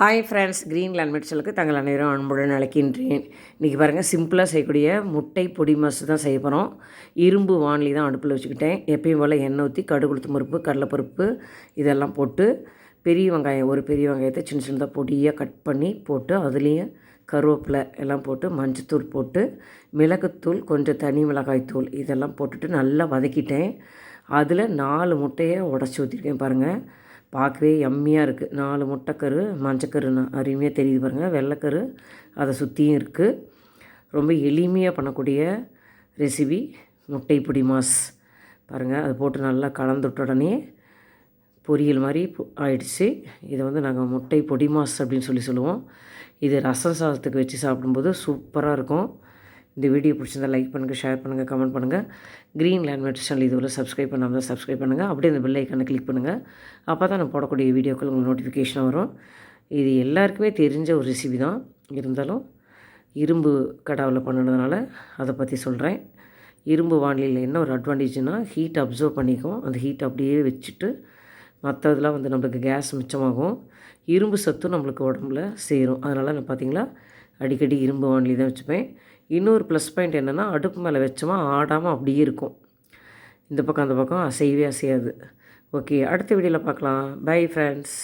Hi friends green லேண்ட்மெட்ஸலுக்கு தங்கள் அனைவரும் அன்புடன் அழைக்கின்றேன். இன்றைக்கி பாருங்கள் சிம்பிளாக செய்யக்கூடிய முட்டை பொடி மாசு தான் செய்ய போகிறோம் இரும்பு வானலி தான் அடுப்பில் வச்சுக்கிட்டேன். எப்பயும் போல் எண்ணெய் ஊற்றி கடுகுளுத்து பருப்பு கடலைப்பருப்பு இதெல்லாம் போட்டு பெரிய வெங்காயம் ஒரு பெரிய வெங்காயத்தை சின்ன சின்னதாக பொடியாக கட் பண்ணி போட்டு அதுலேயும் கருவேப்பிலை எல்லாம் போட்டு மஞ்சத்தூள் போட்டு மிளகுத்தூள் கொஞ்சம் தனி மிளகாய் தூள் இதெல்லாம் போட்டுட்டு நல்லா வதக்கிட்டேன். அதில் நாலு முட்டையை உடச்சி ஊற்றிருக்கேன் பாருங்கள் பார்க்கவே எம்மியாக இருக்குது நாலு முட்டைக்கரு மஞ்சக்கரு அருமையாக தெரியுது பாருங்கள் வெள்ளைக்கரு அதை சுற்றியும் இருக்குது ரொம்ப எளிமையாக பண்ணக்கூடிய ரெசிபி முட்டை பொடி மாஸ். பாருங்கள் அது போட்டு நல்லா கலந்துட்ட உடனே பொரியல் மாதிரி ஆயிடுச்சு. இதை வந்து நாங்கள் முட்டை பொடி மாஸ் அப்படின்னு சொல்லி சொல்லுவோம். இது ரசம் சாதத்துக்கு வச்சு சாப்பிடும்போது சூப்பராக இருக்கும். இந்த வீடியோ பிடிச்சிருந்தால் லைக் பண்ணுங்கள் ஷேர் பண்ணுங்கள் கமெண்ட் பண்ணுங்கள் க்ரீன் லேண்ட்மெட் சேனல் இதுவரை சப்ஸ்கிரைப் பண்ணாமல் சப்ஸ்கிரைப் பண்ணுங்கள் அப்படியே அந்த பெல் ஐக்கானை கிளிக் பண்ணுங்கள் அப்போ தான் நான் போடக்கூடிய வீடியோக்கள் உங்களுக்கு நோட்டிஃபிகேஷன் வரும். இது எல்லாருக்குமே தெரிஞ்ச ஒரு ரெசிபி தான். இருந்தாலும் இரும்பு கடாவில் பண்ணினதுனால அதை பற்றி சொல்கிறேன் இரும்பு வானிலையில் என்ன ஒரு அட்வான்டேஜ்னால் ஹீட் அப்சர்வ் பண்ணிக்கும். அந்த ஹீட் அப்படியே வச்சுட்டு மற்றதெல்லாம் வந்து நம்மளுக்கு கேஸ் மிச்சமாகும். இரும்பு சத்தும் நம்மளுக்கு உடம்புல சேரும். அதனால் நான் பார்த்திங்களா அடிக்கடி இரும்பு வானிலை தான் வச்சுப்பேன். இன்னொரு ப்ளஸ் பாயிண்ட் என்னென்னா அடுப்பு மேலே வச்சோமா ஆடாமல் அப்படியே இருக்கும். இந்த பக்கம் அந்த பக்கம் அசையவே அசையாது. ஓகே அடுத்த வீடியோவில் பார்க்கலாம். Bye friends